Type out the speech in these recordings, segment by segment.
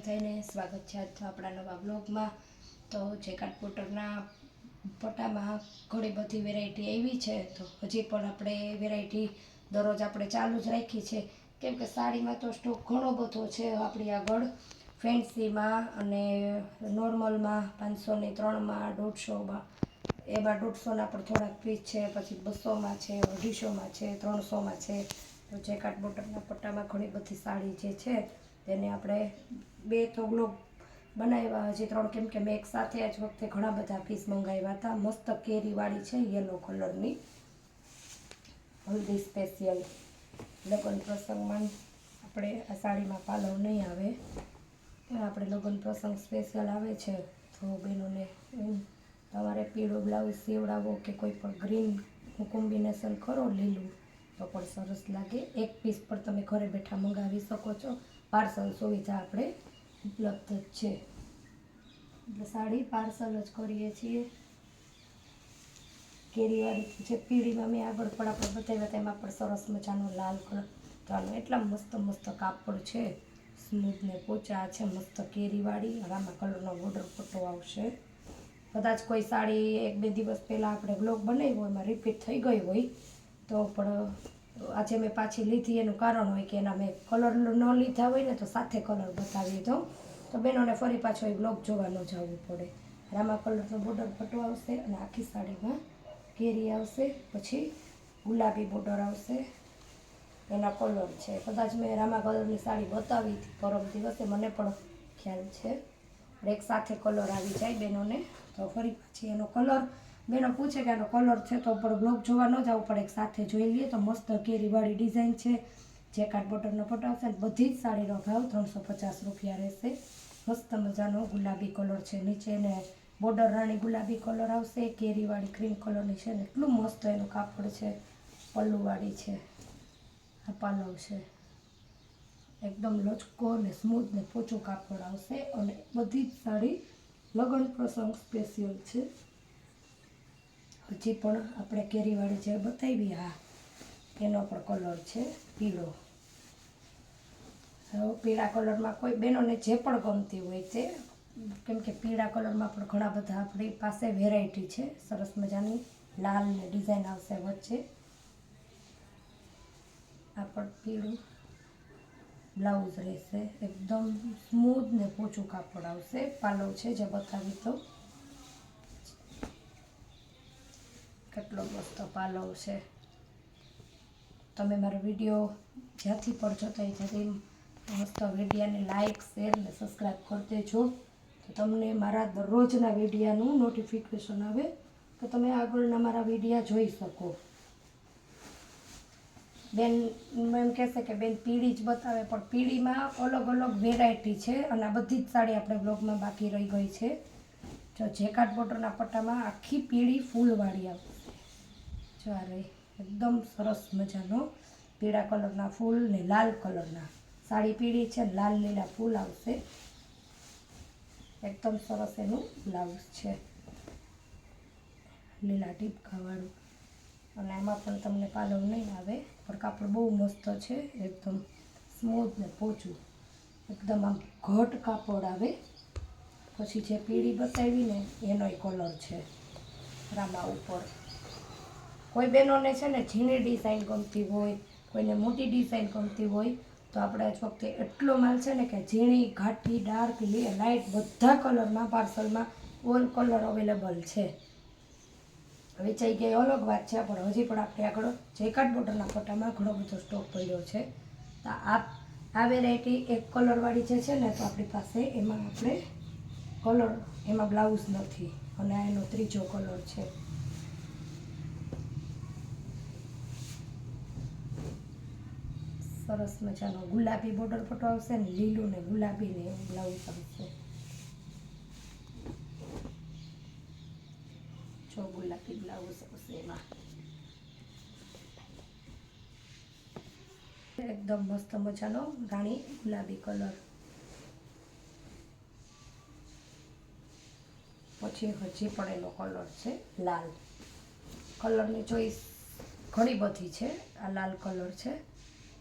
બધાને સ્વાગત છે આજનો આપણા નવા બ્લોગમાં તો જેકાટ પોટરના પટ્ટામાં ઘણી બધી વેરાયટી આવી છે. તો હજી પણ આપણે વેરાયટી દરરોજ આપણે ચાલુ જ રાખી છે કેમ કે સાડીમાં તો સ્ટોક ઘણો બધો છે આપણી આગળ. ફેન્સીમાં અને નોર્મલમાં પાંચસોની ત્રણમાં દોઢસોમાં. એમાં દોઢસોના પણ થોડાક પીસ છે, પછી બસોમાં છે, અઢીસોમાં છે, ત્રણસોમાં છે. તો જેકાટ બોટરના પટ્ટામાં ઘણી બધી સાડી જે છે તેને આપણે બે તો ગ્લોબ બનાવ્યા હજી ત્રણ કેમ કે મેં એક સાથે જ વખતે ઘણા બધા પીસ મંગાવ્યા હતા. મસ્ત કેરીવાળી છે યલો કલરની હલ્દી સ્પેશિયલ લગ્ન પ્રસંગમાં આપણે આ સાડીમાં પાલવ નહીં આવે. પણ આપણે લગ્ન પ્રસંગ સ્પેશિયલ આવે છે. તો બહેનોને તમારે પીળો બ્લાઉઝ સીવડાવો કે કોઈ પણ ગ્રીન કોમ્બિનેશન કરો લીલું, તો પણ સરસ લાગે. એક પીસ પર તમે ઘરે બેઠા મંગાવી શકો છો. પાર્સલ સુવિધા આપણે ઉપલબ્ધ જ છે. એટલે સાડી પાર્સલ જ કરીએ છીએ. કેરીવાળી જે પીળીમાં મેં આગળ પણ આપણે બતાવ્યા તેમાં પણ સરસ મજાનો લાલ કલર ચાલો. એટલા મસ્ત મસ્ત કાપડ છે. સ્મૂથ ને પોચા છે, મસ્ત કેરીવાળી આમાં કલરનો બોર્ડર પટ્ટો આવશે. કદાચ કોઈ સાડી એક બે દિવસ પહેલાં આપણે બ્લોગ બનાવ્યો એમાં રિપીટ થઈ ગઈ હોય, તો પણ આજે મેં પાછી લીધી, એનું કારણ હોય કે એના મેં કલર ન લીધા હોય ને તો સાથે કલર બતાવી દઉં તો બહેનોને ફરી પાછો એ બ્લોક જોવા ન જવું પડે. રામા કલરનો બોર્ડર ફટો આવશે અને આખી સાડીમાં કેરી આવશે, પછી ગુલાબી બોર્ડર આવશે. એના કલર છે. કદાચ મેં રામા કલરની સાડી બતાવી હતી પરમ દિવસે, મને પણ ખ્યાલ છે. એક સાથે કલર આવી જાય બહેનોને. તો ફરી પાછી એનો કલર બેનો પૂછે કે આનો કલર છે તો પણ બ્લોગ જોવા ન જવું પડે સાથે જોઈ લઈએ તો મસ્ત કેરીવાળી ડિઝાઇન છે. જે કાર્ડ બોટરનો ફોટો આવશે બધી જ સાડીનો ભાવ ત્રણસો પચાસ રૂપિયા રહેશે. મસ્ત મજાનો ગુલાબી કલર છે નીચે એને બોર્ડર રાણી ગુલાબી કલર આવશે. કેરીવાળી ક્રીમ કલરની છે ને એટલું મસ્ત એનું કાપડ છે. પલ્લુવાળી છે. આ પાલવ છે. એકદમ લચકો ને સ્મૂથ ને પોચું કાપડ આવશે અને બધી જ સાડી લગ્ન પ્રસંગ સ્પેશિયલ છે. હજી પણ આપણે કેરીવાળી જે બતાવી હા એનો પણ કલર છે પીળો. હવે પીળા કલરમાં કોઈ બહેનોને જે પણ ગમતી હોય તે, કેમ કે પીળા કલરમાં પણ ઘણા બધા આપણી પાસે વેરાયટી છે, સરસ મજાની લાલ ડિઝાઇન આવશે વચ્ચે. આ પણ પીળું. બ્લાઉઝ રહેશે, એકદમ સ્મૂથ ને પોચું કાપડ આવશે પાલવ છે જે બતાવી તો. કેટલો મસ્ત પાલવ છે. તમે મારો વીડિયો જ્યાંથી પણ જોતા હોય ત્યાંથી મસ્ત વિડીયાને લાઇક શેર અને સબસ્ક્રાઈબ કરી દેજો. તો તમને મારા દરરોજના વિડીયાનું નોટિફિકેશન આવે તો તમે આગળના મારા વિડીયા જોઈ શકો. બેન, એમ કહેશે કે બેન પીળી જ બતાવે, પણ પીળીમાં અલગ અલગ વેરાયટી છે અને આ બધી જ સાડી આપણે બ્લોગમાં બાકી રહી ગઈ છે. જો જેકાટ બોટરના પટ્ટામાં આખી પીળી ફૂલવાળી આવશે જો આ રહી એકદમ સરસ મજાનો પીળા કલરના ફૂલ ને લાલ કલરના સાડી પીળી છે, લાલ લીલા ફૂલ આવશે. એકદમ સરસ એનું બ્લાઉઝ છે. લીલા ટીપકાવાળું અને એમાં પણ તમને પાલવ નહીં આવે, પણ કાપડ બહુ મસ્ત છે, એકદમ સ્મૂથ ને પોચું. એકદમ આમ ઘટ કાપડ આવે. પછી જે પીળી બતાવી ને એનોય કલર છે, રામા ઉપર. કોઈ બહેનોને છે ને ઝીણી ડિઝાઇન ગમતી હોય, કોઈને મોટી ડિઝાઇન ગમતી હોય, તો આપણે આજ વખતે એટલો માલ છે ને કે ઝીણી, ઘાટી, ડાર્ક લાઇટ બધા કલરમાં, પાર્સલમાં ઓલ કલર અવેલેબલ છે. વેચાઈ ગઈ અલગ વાત છે, પણ હજી પણ આપણે આગળ જેકાટ બોટરના ફોટામાં ઘણો બધો સ્ટોક પડ્યો છે. તો આ આ વેરાયટી એક કલરવાળી જે છે ને, તો આપણી પાસે એમાં આપણે કલર, એમાં બ્લાઉઝ નથી, અને આ એનો ત્રીજો કલર છે. સરસ મજાનો. ગુલાબી બોર્ડર પટ્ટો આવશે ને, લીલું ને ગુલાબી ને એવું બ્લાઉઝ આવશે. જો ગુલાબી બ્લાઉઝ આવશે એમાં. એકદમ મસ્ત મજાનો રાણી ગુલાબી કલર. પછી હજી પણ એનો કલર છે લાલ. કલરની ચોઈસ ઘણી બધી છે. આ લાલ કલર છે.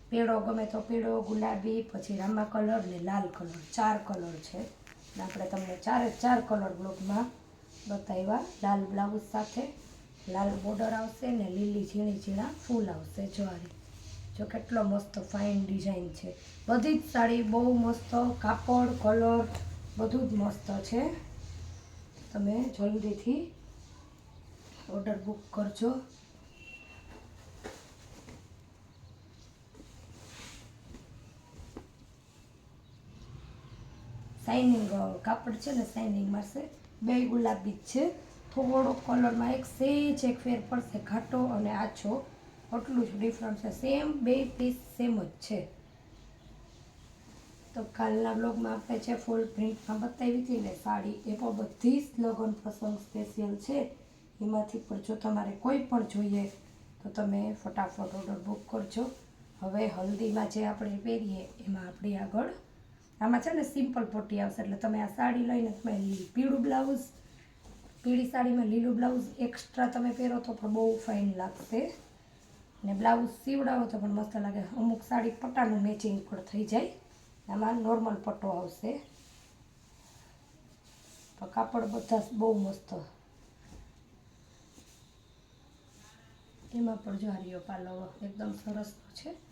પીળો ગમે તો પીળો, ગુલાબી, પછી રામા કલર ને લાલ કલર, ચાર કલર છે. આપણે તમને ચારે ચાર કલર બ્લોકમાં બતાવ્યા. લાલ બ્લાઉઝ સાથે લાલ બોર્ડર આવશે ને લીલી ઝીણી ઝીણા ફૂલ આવશે જ્વારી. જો કેટલો મસ્ત ફાઇન ડિઝાઇન છે. બધી જ સાડી બહુ મસ્ત, કાપડ, કલર બધું જ મસ્ત છે. તમે જલ્દીથી ઓર્ડર બુક કરજો. શાઇનિંગ કાપડ છે ને શાઇનિંગ મારશે. બે ગુલાબી જ છે. થોડો કલરમાં એક સેજ એક ફેર પડશે ઘાટો અને આછો. આટલું જ ડિફરન્સ છે. સેમ બે પીસ સેમ જ છે. તો કાલના બ્લોગમાં આપણે છે ફૂલ પ્રિન્ટમાં બતાવી હતી ને સાડી. એ પણ બધી જ લગ્ન પ્રસંગ સ્પેશિયલ છે. એમાંથી પણ જો તમારે કોઈ પણ જોઈએ, તો તમે ફટાફટ ઓર્ડર બુક કરજો. હવે હલ્દીમાં જે આપણે પહેરીએ, એમાં આપણી આગળ આમાં છે ને સિમ્પલ પોટી આવશે. એટલે તમે આ સાડી લઈને તમે પીળું બ્લાઉઝ પીળી સાડીમાં લીલું બ્લાઉઝ એક્સ્ટ્રા તમે પહેરો તો પણ બહુ ફાઇન લાગશે. ને બ્લાઉઝ સીવડાવો તો પણ મસ્ત લાગે. અમુક સાડી પટ્ટાનું મેચિંગ પણ થઈ જાય. આમાં નોર્મલ પટ્ટો આવશે. તો કાપડ બધા બહુ મસ્ત. એમાં પણ જો હારીઓ પાલો એકદમ સરસ છે.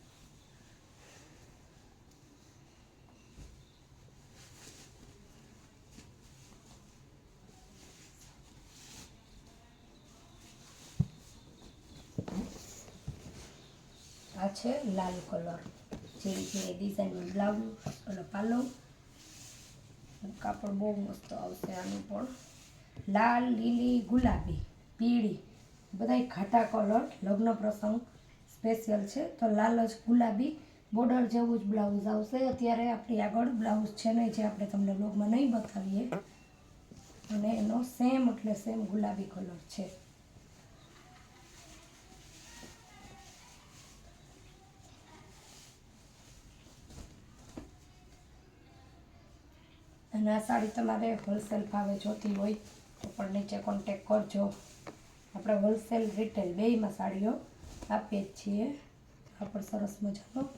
છે, લાલ કલર. જે રીતની ડિઝાઇનનું બ્લાઉઝ અને પાલો કાપડ બહુ મસ્ત આવશે આનું પણ. લાલ, લીલી, ગુલાબી, પીળી, બધાય ઘાટા કલર, લગ્ન પ્રસંગ સ્પેશિયલ છે. તો લાલ જ ગુલાબી બોર્ડર જેવું જ બ્લાઉઝ આવશે. અત્યારે આપણી આગળ બ્લાઉઝ છે નહીં જે આપણે તમને લોગમાં નહીં બતાવીએ. અને એનો સેમ એટલે સેમ ગુલાબી કલર છે. અને આ સાડી તમારે હોલસેલ ભાવે જોતી હોય, તો પણ નીચે કોન્ટેક કરજો. આપણે હોલસેલ રિટેલ બેયમાં સાડીઓ આપીએ જ છીએ. આ પણ સરસ મજાનો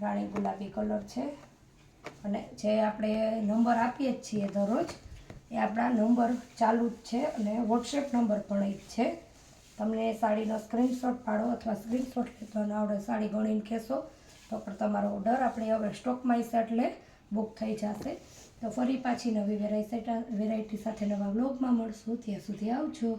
રાણી ગુલાબી કલર છે. અને જે આપણે નંબર આપીએ જ છીએ દરરોજ, એ આપણા નંબર ચાલુ જ છે અને વોટ્સએપ નંબર પણ એ જ છે. તમને સાડીનો સ્ક્રીનશોટ પાડો અથવા સ્ક્રીનશોટ લેતો ના આવડે સાડી ગણીને કહેશો તો પણ તમારો ઓર્ડર આપણે હવે સ્ટોકમાં સેટ લે બુક થઈ જશે. તો ફરી પાછી નવી વેરાયટી વેરાયટી સાથે નવા બ્લોગમાં મળશું. ત્યાં સુધી આવજો.